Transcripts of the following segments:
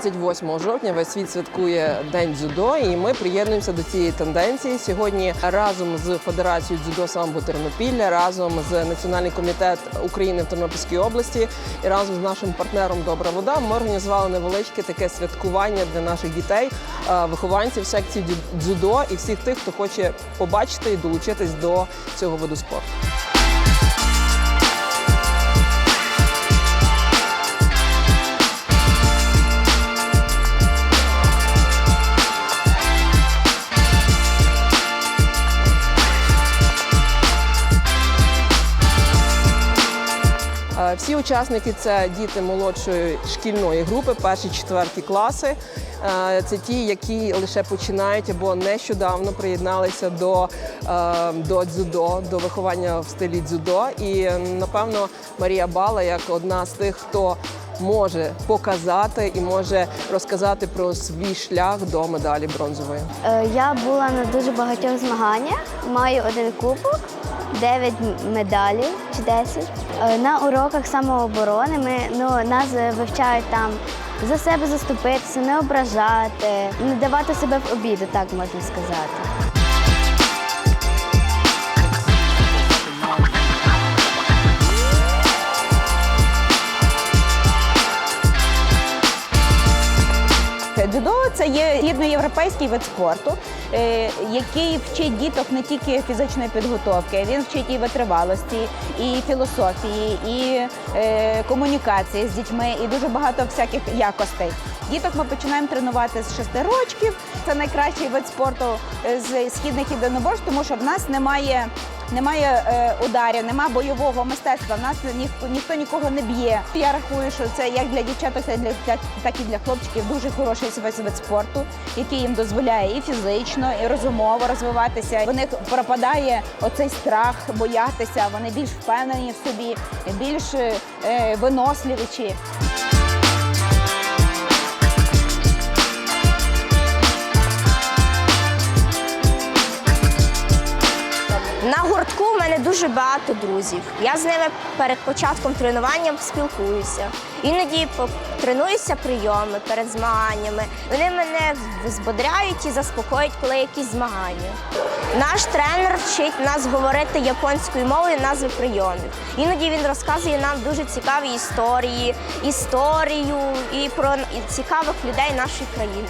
28 жовтня весь світ святкує День дзюдо, і ми приєднуємося до цієї тенденції. Сьогодні разом з Федерацією дзюдо самбо Тернопілля, разом з Національний комітет України в Тернопільській області і разом з нашим партнером Добра вода ми організували невеличке таке святкування для наших дітей, е, вихованців секції дзюдо і всіх тих, хто хоче побачити і долучитись до цього виду спорту. Всі учасники це діти молодшої шкільної групи, перші четверті класи. Е, Це ті, які лише починають або нещодавно приєдналися до, е, до дзюдо, до виховання в стилі дзюдо. І напевно Марія Бала, як одна з тих, хто може показати і може розказати про свій шлях до медалі бронзової. Е, Я була на дуже багатьох змаганнях, маю один кубок, 9 медалей чи 10. Е, На уроках самооборони ми, ну, нас вивчають там за себе заступитися, не ображати, не давати себе в обіду, так можна сказати. Є східноєвропейський вид спорту, е, який вчить діток не тільки фізичної підготовки, він вчить і витривалості, і філософії, і е, комунікації з дітьми, і дуже багато всяких якостей. Діток ми починаємо тренувати з 6 років. Це найкращий вид спорту е, з східних єдиноборств, тому що в нас немає. Немає е, ударів, немає бойового мистецтва. В нас ні, ніхто нікого не б'є. Я рахую, що це як для дівчаток, так і для, хлопчиків дуже хороший вид спорту, який їм дозволяє і фізично, і розумово розвиватися. В них пропадає оцей страх боятися. Вони більш впевнені в собі, більш е, виносливіші. Гуртку в мене дуже багато друзів. Я з ними перед початком тренування спілкуюся. Іноді тренуюся прийоми перед змаганнями. Вони мене збодряють і заспокоюють, коли якісь змагання. Наш тренер вчить нас говорити японською мовою назви прийомів. Іноді він розказує нам дуже цікаві історії, історію і про цікавих людей нашої країни.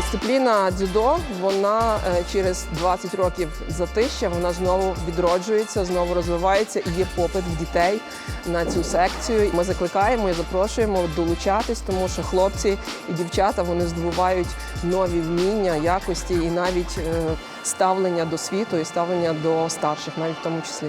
Дисципліна дзюдо, вона е, через 20 років затища, вона знову відроджується, знову розвивається і є попит в дітей на цю секцію. Ми закликаємо і запрошуємо долучатись, тому що хлопці і дівчата вони здобувають нові вміння, якості і навіть е, ставлення до світу, і ставлення до старших, навіть в тому числі.